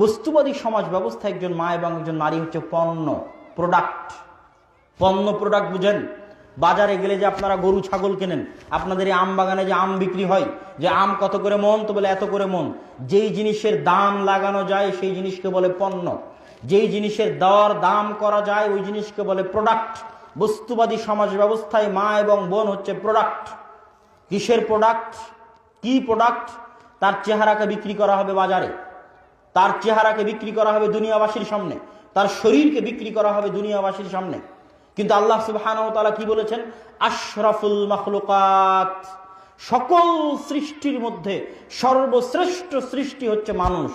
বস্তুবাদী সমাজ ব্যবস্থা, একজন মা এবং একজন নারী হচ্ছে পণ্য প্রোডাক্ট পণ্য প্রোডাক্ট বুঝেন? বাজারে গেলে যে আপনারা গরু, ছাগল কেনেন, আপনাদের এই আম বাগানে যে আম বিক্রি হয়, যে আম কত করে মন, তো বলে এত করে মন। যেই জিনিসের দাম লাগানো যায়, সেই জিনিসকে বলে পণ্য। যেই জিনিসের দর, দাম করা যায়, ওই জিনিসকে বলে প্রোডাক্ট বস্তুবাদী সমাজ ব্যবস্থায় মা এবং বোন হচ্ছে প্রোডাক্ট কিসের প্রোডাক্ট কি প্রোডাক্ট তার চেহারাকে বিক্রি করা হবে বাজারে। তার চেহারাকে বিক্রি করা হবে দুনিয়াবাসীর সামনে, তার শরীরকে বিক্রি করা হবে দুনিয়াবাসীর সামনে। কিন্তু আল্লাহ সুবহান তালা কি বলেছেন? আশরাফুল মখলুকাত। সকল সৃষ্টির মধ্যে সর্বশ্রেষ্ঠ সৃষ্টি হচ্ছে মানুষ।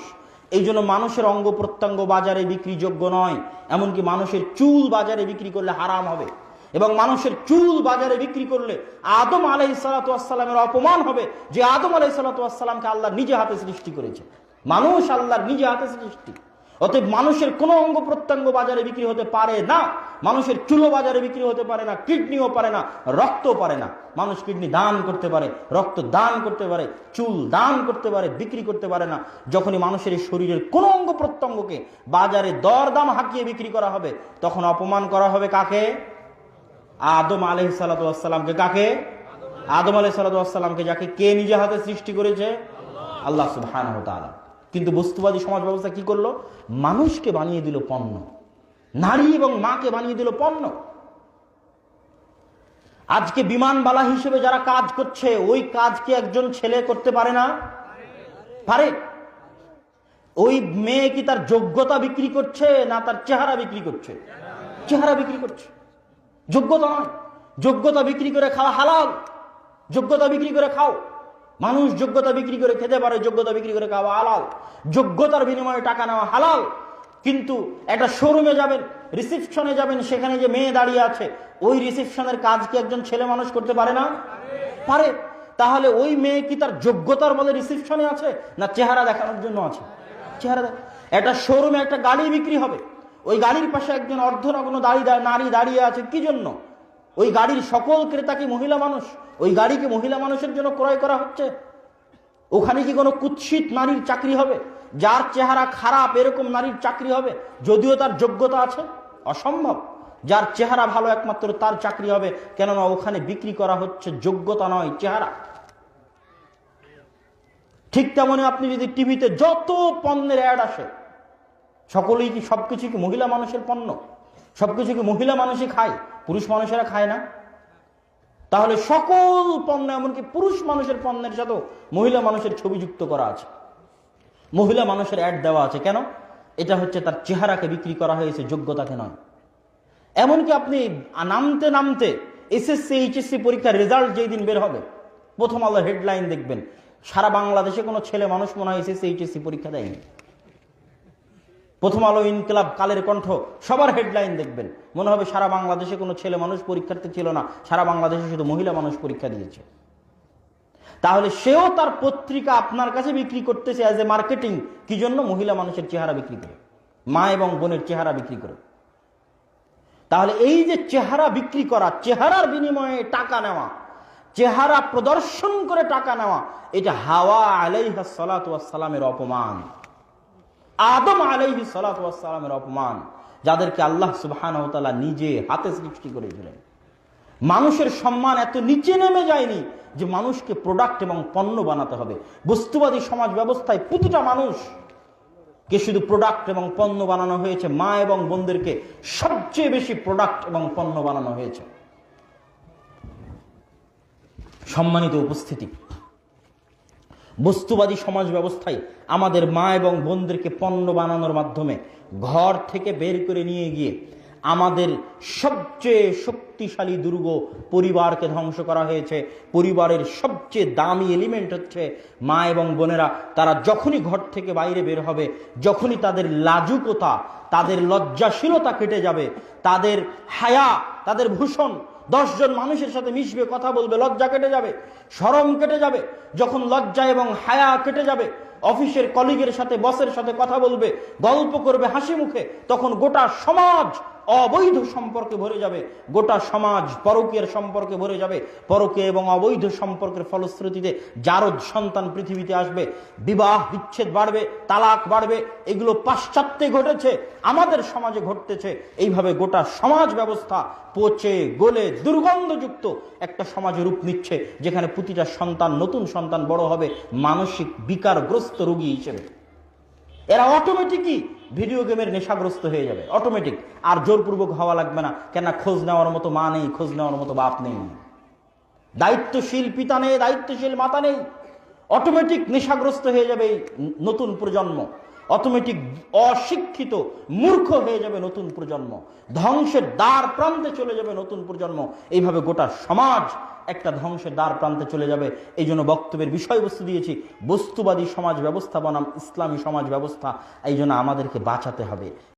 এই জন্য মানুষের অঙ্গ প্রত্যঙ্গ বাজারে বিক্রিযোগ্য নয়, এমনকি মানুষের চুল বাজারে বিক্রি করলে হারাম হবে। এবং মানুষের চুল বাজারে বিক্রি করলে আদম আলাই সালাতামের অপমান হবে, যে আদম আলাই সালাতামকে আল্লাহ নিজে হাতে সৃষ্টি করেছে। মানুষ আল্লাহর নিজে হাতে সৃষ্টি। অতএব মানুষের কোনো অঙ্গ প্রত্যঙ্গ বাজারে বিক্রি হতে পারে না। মানুষের চুলো বাজারে বিক্রি হতে পারে না, কিডনিও পারে না, রক্তও পারে না। মানুষ কিডনি দান করতে পারে, রক্ত দান করতে পারে, চুল দান করতে পারে, বিক্রি করতে পারে না। যখনই মানুষের শরীরের কোনো অঙ্গ প্রত্যঙ্গকে বাজারে দরদাম হাঁকিয়ে বিক্রি করা হবে, তখন অপমান করা হবে কাকে? আদম আলহ সালাতামকে কাকে? আদম আলহ সালাতামকে যাকে কে নিজে হাতে সৃষ্টি করেছে? আল্লাহ সুবহান কিন্তু বস্তুবাদী সমাজ ব্যবস্থা কি করল? মানুষকে বানিয়ে দিল পণ্য। নারী এবং মাকে বানিয়ে দিল পণ্য। আজকে বিমানবালা হিসেবে যারা কাজ করছে, ওই কাজকে একজন ছেলে করতে পারে না? পারে। ওই মেয়ে কি তার যোগ্যতা বিক্রি করছে, না তার চেহারা বিক্রি করছে? চেহারা বিক্রি করছে। যোগ্যতা নয়। যোগ্যতা বিক্রি করে খাওয়া হালাল। যোগ্যতা বিক্রি করে খাও। মানুষ যোগ্যতা বিক্রি করে খেতে পারে, যোগ্যতা বিক্রি করে খাওয়া হালাল। যোগ্যতার বিনিময়ে টাকা নেওয়া হালাল। কিন্তু একটা শোরুমে যাবেন, রিসিপশনে যাবেন, সেখানে যে মেয়ে দাঁড়িয়ে আছে, ওই রিসিপশনের কাজ কি একজন ছেলে মানুষ করতে পারে না? পারে। তাহলে ওই মেয়ে কি তার যোগ্যতার বলে রিসিপশনে আছে, না চেহারা দেখানোর জন্য আছে? চেহারা একটা শোরুমে একটা গাড়ি বিক্রি হবে। ওই গাড়ির পাশে একজন অর্ধনগ্ন দাঁড়িয়ে নারী দাঁড়িয়ে আছে, কি জন্য? ওই গাড়ির সকল ক্রেতা কি মহিলা মানুষ? ওই গাড়িকে মহিলা মানুষের জন্য ক্রয় করা হচ্ছে? ওখানে কি কোনো কুৎসিত নারীর চাকরি হবে? যার চেহারা খারাপ, এরকম নারীর চাকরি হবে? যদিও তার যোগ্যতা আছে, অসম্ভব। যার চেহারা ভালো একমাত্র তার চাকরি হবে, কেননা ওখানে বিক্রি করা হচ্ছে যোগ্যতা নয়, চেহারা। ঠিক তেমনি আপনি যদি টিভিতে যত পণ্যের অ্যাড আসে, সকলেই কি সবকিছু কি মহিলা মানুষের পণ্য? সবকিছু কি মহিলা মানুষই খায়? পুরুষ মানুষেরা খায় না। তাহলে সকল পণ্য, এমনকি পুরুষ মানুষের পণ্যের সাথেও মহিলা মানুষের ছবি যুক্ত করা আছে। মহিলা মানুষের অ্যাড দেওয়া আছে। কেন? এটা হচ্ছে তার চেহারাকে বিক্রি করা হয়েছে, যোগ্যতাকে নয়। এমনকি আপনি নামতে নামতে এসএসসি এইচএসসি পরীক্ষার রেজাল্ট যেই দিন বের হবে, প্রথম আলো হেডলাইন দেখবেন। সারা বাংলাদেশে কোনো ছেলে মানুষ মনে হয় এসএসসি এইচএসসি পরীক্ষা দেয়নি। প্রথম আলো ইনকিলাব কালের কণ্ঠ, সবার হেডলাইন দেখবেন। মনে হবে সারা বাংলাদেশে কোনো ছেলে মানুষ পরীক্ষার্থী ছিল না, সারা বাংলাদেশে শুধু মহিলা মানুষ পরীক্ষা দিয়েছে। তাহলে সেও তার পত্রিকা আপনার কাছে বিক্রি করতেছে অ্যাজ এ মার্কেটিং কি জন্য? মহিলা মানুষের চেহারা বিক্রি করে, মা এবং বোনের চেহারা বিক্রি করে। তাহলে এই যে চেহারা বিক্রি করা, চেহারার বিনিময়ে টাকা নেওয়া, চেহারা প্রদর্শন করে টাকা নেওয়া, এটা হাওয়া আলাইহা সালামের অপমান। আদম আলাইহি সালামের অপমান, যাদেরকে আল্লাহ সুবহান নিজে হাতে সৃষ্টি করেছিলেন। মানুষের সম্মান এত নিচে নেমে যায়নি যে মানুষকে প্রোডাক্ট এবং পণ্য বানাতে হবে। বস্তুবাদী সমাজ ব্যবস্থায় প্রতিটা মানুষ কে শুধু প্রোডাক্ট এবং পণ্য বানানো হয়েছে, মা এবং বোনদেরকে সবচেয়ে বেশি প্রোডাক্ট এবং পণ্য বানানো হয়েছে। সম্মানিত উপস্থিতি বস্তুবাদী সমাজ ব্যবস্থায় আমাদের মা এবং বোনদেরকে পণ্য বানানোর মাধ্যমে ঘর থেকে বের করে নিয়ে গিয়ে আমাদের সবচেয়ে শক্তিশালী দুর্গ পরিবারকে ধ্বংস করা হয়েছে। পরিবারের সবচেয়ে দামি এলিমেন্ট হচ্ছে মা এবং বোনেরা। তারা যখনই ঘর থেকে বাইরে বের হবে, যখনই তাদের লাজুকতা, তাদের লজ্জাশীলতা কেটে যাবে, তাদের হায়া, তাদের ভূষণ দশজন মানুষের সাথে মিশবে, কথা বলবে, লজ্জা কেটে যাবে, সরম কেটে যাবে, যখন লজ্জা এবং হায়া কেটে যাবে, অফিসের কলিগের সাথে বসের সাথে কথা বলবে, গল্প করবে হাসি মুখে, তখন গোটা সমাজ অবৈধ সম্পর্কে ভরে যাবে। গোটা সমাজ পরকীয়ের সম্পর্কে ভরে যাবে। পরকীয় এবং অবৈধ সম্পর্কের ফলশ্রুতিতে জারদ সন্তান পৃথিবীতে আসবে, বিবাহ বিচ্ছেদ বাড়বে, তালাক বাড়বে, এগুলো পাশ্চাত্যে ঘটেছে, আমাদের সমাজে ঘটতেছে। এইভাবে গোটা সমাজ ব্যবস্থা পচে গলে দুর্গন্ধযুক্ত একটা সমাজে রূপ নিচ্ছে, যেখানে প্রতিটা সন্তান, নতুন সন্তান বড় হবে, মানসিক বিকারগ্রস্ত রোগী হিসেবে। এরা অটোমেটিকই ভিডিও গেমের নেশাগ্রস্ত হয়ে যাবে অটোমেটিক আর জোরপূর্বক হওয়া লাগবে না কেন খোঁজ নেওয়ার মতো মা নেই, খোঁজ নেওয়ার মতো বাপ নেই। দায়িত্বশীল পিতা নেই, দায়িত্বশীল মাতা নেই। অটোমেটিক নেশাগ্রস্ত হয়ে যাবে এই নতুন প্রজন্ম। অটোমেটিক অশিক্ষিত মূর্খ হয়ে যাবে নতুন প্রজন্ম। ধ্বংসের দ্বার প্রান্তে চলে যাবে নতুন প্রজন্ম। এইভাবে গোটা সমাজ একটা ধ্বংসের দ্বার প্রান্তে চলে যাবে। এই জন্য বক্তব্যের বিষয়বস্তু দিয়েছি, বস্তুবাদী সমাজ ব্যবস্থা বনাম, ইসলামী সমাজ ব্যবস্থা। এই জন্য আমাদেরকে বাঁচাতে হবে।